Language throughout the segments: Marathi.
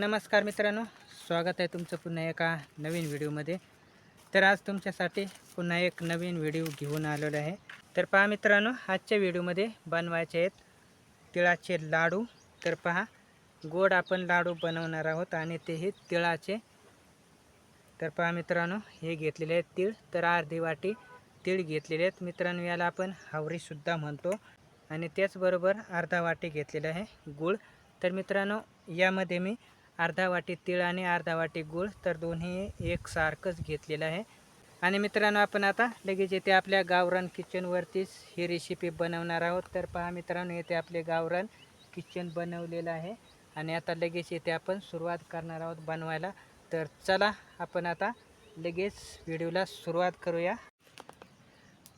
नमस्कार मित्रांनो स्वागत आहे तुमचं पुन्हा एका नवीन व्हिडिओमध्ये. तर आज तुमच्यासाठी पुन्हा एक नवीन व्हिडिओ घेऊन आलेलो आहे. तर पहा मित्रांनो आजच्या व्हिडिओमध्ये बनवायचे आहेत तिळाचे लाडू. तर पहा गोड आपण लाडू बनवणार आहोत आणि तेही तिळाचे. तर पहा मित्रांनो हे घेतलेले आहेत तीळ. तर अर्धी वाटी तीळ घेतलेले आहेत. मित्रांनो याला आपण हावरीसुद्धा म्हणतो. आणि त्याचबरोबर अर्धा वाटी घेतलेला आहे गूळ. तर मित्रांनो यामध्ये मी अर्धा वाटी तीळ आणि अर्धा वाटी गूळ तर दोन्ही एकसारखंच घेतलेलं आहे. आणि मित्रांनो आपण आता लगेच येथे आपल्या गावरान किचनवरतीच ही रेसिपी बनवणार आहोत. तर पहा मित्रांनो येथे आपले गावरान किचन बनवलेलं आहे. आणि आता लगेच येथे आपण सुरुवात करणार आहोत बनवायला. तर चला आपण आता लगेच व्हिडिओला सुरुवात करूया.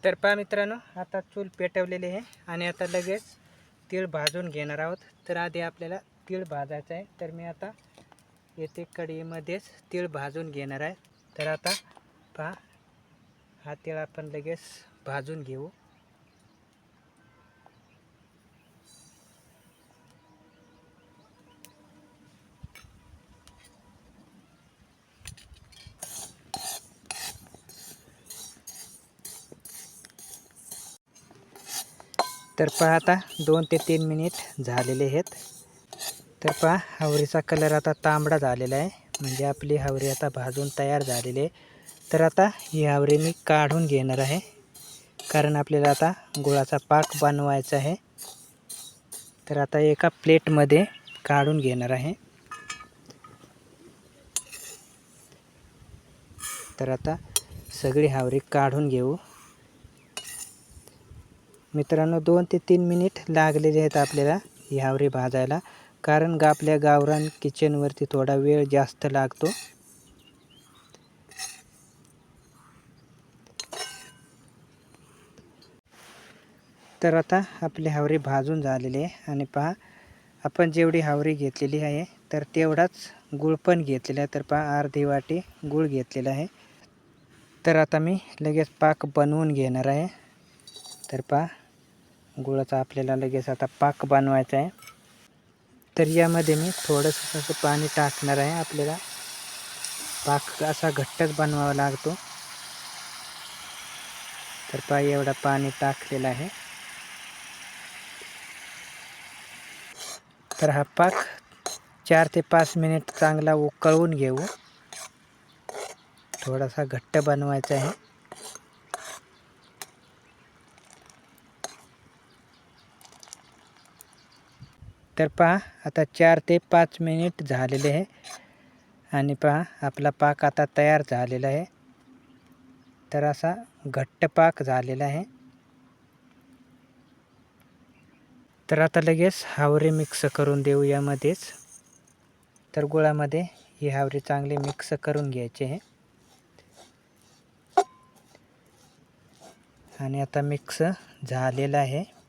तर पहा मित्रांनो आता चूल पेटवलेली आहे. आणि आता लगेच तीळ भाजून घेणार आहोत. तर आधी आपल्याला तीळ भाजायचं आहे. तर मी आता येथे कढईमध्येच तीळ भाजून घेणार आहे. तर आता पहा हा तीळ आपण लगेच भाजून घेऊ. तर पहा आता दोन ते तीन मिनिट झालेले आहेत. तर पहा हावरीचा कलर आता तांबडा झालेला आहे. म्हणजे आपली हावरी आता भाजून तयार झालेली आहे. तर आता ही हावरी मी काढून घेणार आहे. कारण आपल्याला आता गुळाचा पाक बनवायचा आहे. तर आता एका प्लेटमध्ये काढून घेणार आहे. तर आता सगळी हावरी काढून घेऊ. मित्रांनो दोन ते तीन मिनिट लागलेले आहेत आपल्याला ही हावरी भाजायला. कारण का आपल्या गावरान किचनवरती थोडा वेळ जास्त लागतो? तर आता आपली हावरी भाजून झालेली आहे. आणि पहा आपण जेवढी हावरी घेतलेली आहे तर तेवढाच गुळ पण घेतलेला आहे. तर पहा अर्धी वाटी गुळ घेतलेला आहे. तर आता मी लगेच पाक बनवून घेणार आहे. तर पहा गुळाचा आपल्याला लगेच आता पाक बनवायचा आहे. तर यामध्ये मी थोडंसं असं पाणी टाकणार आहे. आपल्याला पाक असा घट्टच बनवावा लागतो. तर पहा एवढा पाणी टाकलेला आहे. तर हा पाक चार ते पाच मिनिट चांगला उकळवून घेऊ. थोडासा घट्ट बनवायचा आहे. तर पहा आता चार ते पाच मिनिट झालेले आहे. आणि पहा आपला पाक आता तयार झालेला आहे. तर असा घट्ट पाक झालेला आहे. तर आता लगेच हावरे मिक्स करून देऊ यामध्येच. तर गुळामध्ये ही हावरी चांगली मिक्स करून घ्यायचे आहे. आणि आता मिक्स झालेला आहे.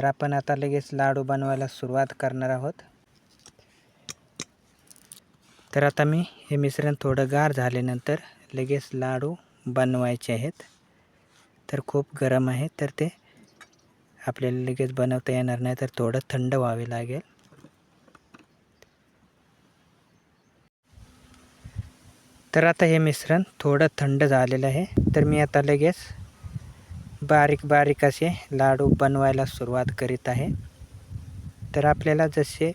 तर आपण आता लगेच लाडू बनवायला सुरुवात करणार आहोत. तर आता मी हे मिश्रण थोडं गार झाल्यानंतर लगेच लाडू बनवायचे आहेत. तर खूप गरम आहे तर ते आपल्याला लगेच बनवता येणार नाही तर थोडं थंड व्हावे लागेल. तर आता हे मिश्रण थोडं थंड झालेलं आहे तर मी आता लगेच बारीक बारीक असे लाडू बनवायला सुरुवात करीत आहे. तर आपल्याला जसे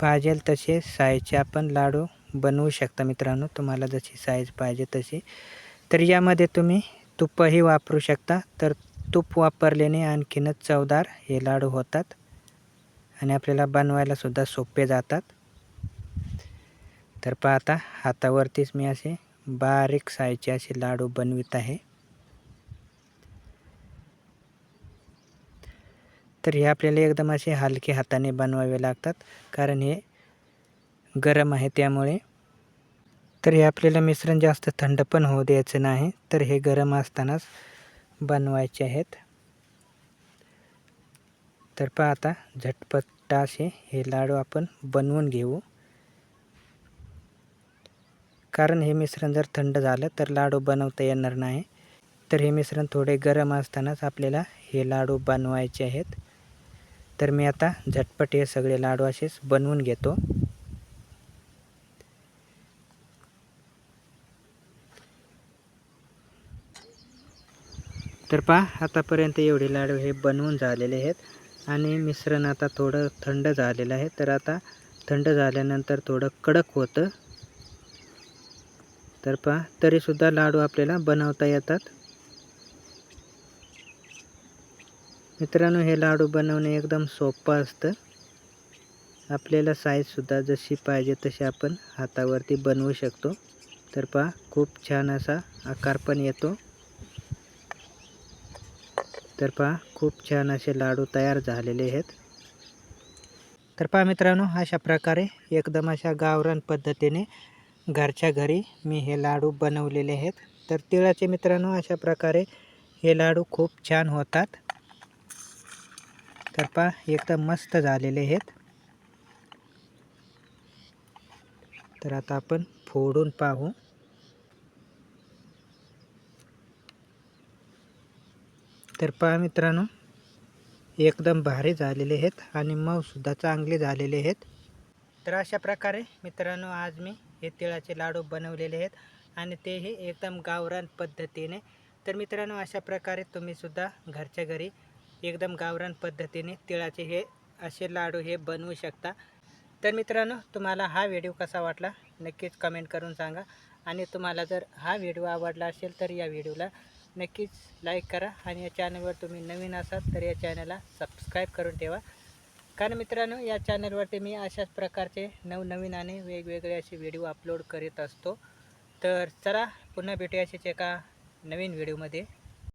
पाहिजेल तसे साईजचे आपण लाडू बनवू शकता मित्रांनो. तुम्हाला जशी साईज पाहिजे तशी. तर यामध्ये तुम्ही तुपही वापरू शकता. तर तूप वापरल्याने आणखीनच चवदार हे लाडू होतात. आणि आपल्याला बनवायलासुद्धा सोपे जातात. तर पाहता हातावरतीच मी असे बारीक साईजचे असे लाडू बनवित आहे. तर हे आपल्याला एकदम असे हलके हाताने बनवावे लागतात कारण हे गरम आहे त्यामुळे. तर हे आपल्याला मिश्रण जास्त थंड पण होऊ द्यायचं नाही तर हे गरम असतानाच बनवायचे आहेत. तर पहा आता झटपट असे हे लाडू आपण बनवून घेऊ. कारण हे मिश्रण जर थंड झालं तर लाडू बनवता येणार नाही. तर हे मिश्रण थोडे गरम असतानाच आपल्याला हे लाडू बनवायचे आहेत. तर मी आता झटपट हे सगळे लाडू असेच बनवून घेतो. तर पहा आतापर्यंत एवढे लाडू हे बनवून झालेले आहेत आणि मिश्रण आता थोडं थंड झालेलं आहे. तर आता थंड झाल्यानंतर थोडं कडक होतं. तर पहा तरीसुद्धा लाडू आपल्याला बनवता येतात. मित्रांनो हे लाडू बनवणे एकदम सोपं असतं. आपल्याला साईजसुद्धा जशी पाहिजे तशी आपण हातावरती बनवू शकतो. तर पहा खूप छान असा आकार पण येतो. तर पहा खूप छान असे लाडू तयार झालेले आहेत. तर पहा मित्रांनो अशा प्रकारे एकदम अशा गावरान पद्धतीने घरच्या घरी मी हे लाडू बनवलेले आहेत. तर तिळाचे मित्रांनो अशा प्रकारे हे लाडू खूप छान होतात. तर पहा एकदम मस्त झालेले आहेत. तर आता आपण फोडून पाहू. तर पहा मित्रांनो एकदम भारी झालेले आहेत आणि मऊसुद्धा चांगले झालेले आहेत. तर अशा प्रकारे मित्रांनो आज मी हे तिळाचे लाडू बनवलेले आहेत आणि तेही एकदम गावरान पद्धतीने. तर मित्रांनो अशा प्रकारे तुम्हीसुद्धा घरच्या घरी एकदम गावरान पद्धतीने तिळाचे हे असे लाडू हे बनवू शकता. तर मित्रांनो तुम्हाला हा व्हिडिओ कसा वाटला नक्कीच कमेंट करून सांगा. आणि तुम्हाला जर हा व्हिडिओ आवडला असेल तर या व्हिडिओला नक्कीच लाईक करा. आणि या चॅनलवर तुम्ही नवीन असाल तर या चॅनलला सबस्क्राईब करून ठेवा. कारण मित्रांनो या चॅनलवरती मी अशाच प्रकारचे नवनवीन आणि वेगवेगळे असे व्हिडिओ अपलोड करीत असतो. तर चला पुन्हा भेटूयाशीच असेच एका नवीन व्हिडिओमध्ये.